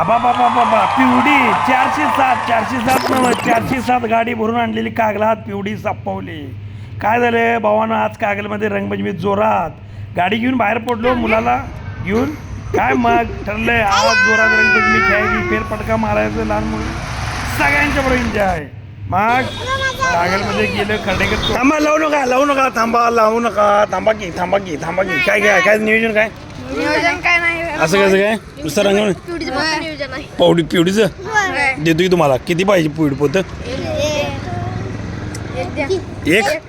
आबा बाबा बाबा पिवडी चारशे सात चारशे सात नव्हे चारशे सात गाडी भरून आणलेली कागलात पिवडी सापवली. काय झालं? भावानं आज कागलमध्ये रंगपंचमी जोरात गाडी घेऊन बाहेर पडलो मुलाला घेऊन. काय मग? ठरलंय आज जोरात रंगपंचमी खेळायची फेरपटका मारायचं लहान मुलं. सगळ्यांच्या बरोबर एन्जॉय मग कागलमध्ये गेलं खर्डेकर थांबा लावू नका लावू नका थांबा लावू नका. थांबा की थांबा की थांबा की. काय काय काय नियोजन काय? नियोजन काय नाही. असं कसं काय? नुसतं रंग पावडी पिवडीचं? देतो की तुम्हाला? किती पाहिजे पिवडी पोत? एक. द्या. एक?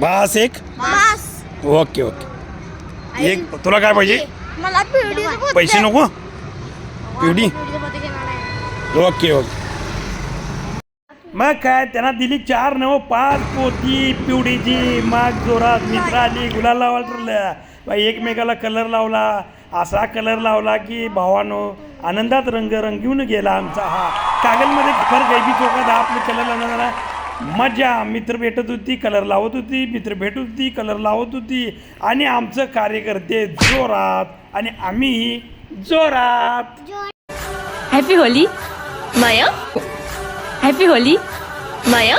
बास एक? बास. Okay okay. एक तुला काय पाहिजे? मला पैसे. नको? पिवडी. Okay okay. मग काय त्यांना दिली चार नव पाच पोती पिवडीची माग जोरात मित्र आली गुलाल लावायला ठरल्या. बाई एकमेकाला कलर लावला. असा कलर लावला की भावानो आनंदात रंग रंगून गेला आमचा हा. कागलमध्ये फार गैबी चौकात हा आपले कलर जरा मजा मित्र भेटत होती कलर लावत होती मित्र भेटत होती कलर लावत होती. आणि आमचं कार्यकर्ते जोरात आणि आम्ही जोरात. हॅपी होली माया हॅपी होली माया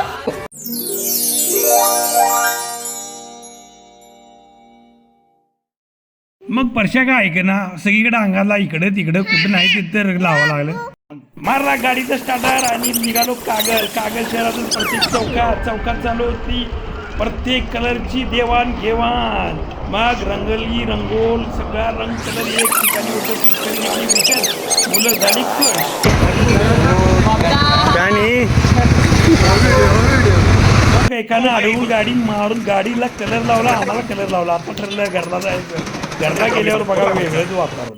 मग परशा काय ऐक ना सगळीकडे अंगाला इकडे तिकडे कुठं नाही तिथं लावावं लागलं. मारला गाडीचं स्टार्टर आणि निघालो कागल. कागल शहरातून प्रत्येक चौकात चौकात चालू होती. प्रत्येक कलरची देवाण घेवाण. मग रंगली रंगोल सगळा रंग कलर एक ठिकाणी होतं पिक्चर आणि पिक्चर मुलं झाली खुश. एकानं अडवून गाडी मारून गाडीला कलर लावला आम्हाला कलर लावला. आपण ठरलं घरला जायचं. घरला गेल्यावर बघा वेगळेच वापरा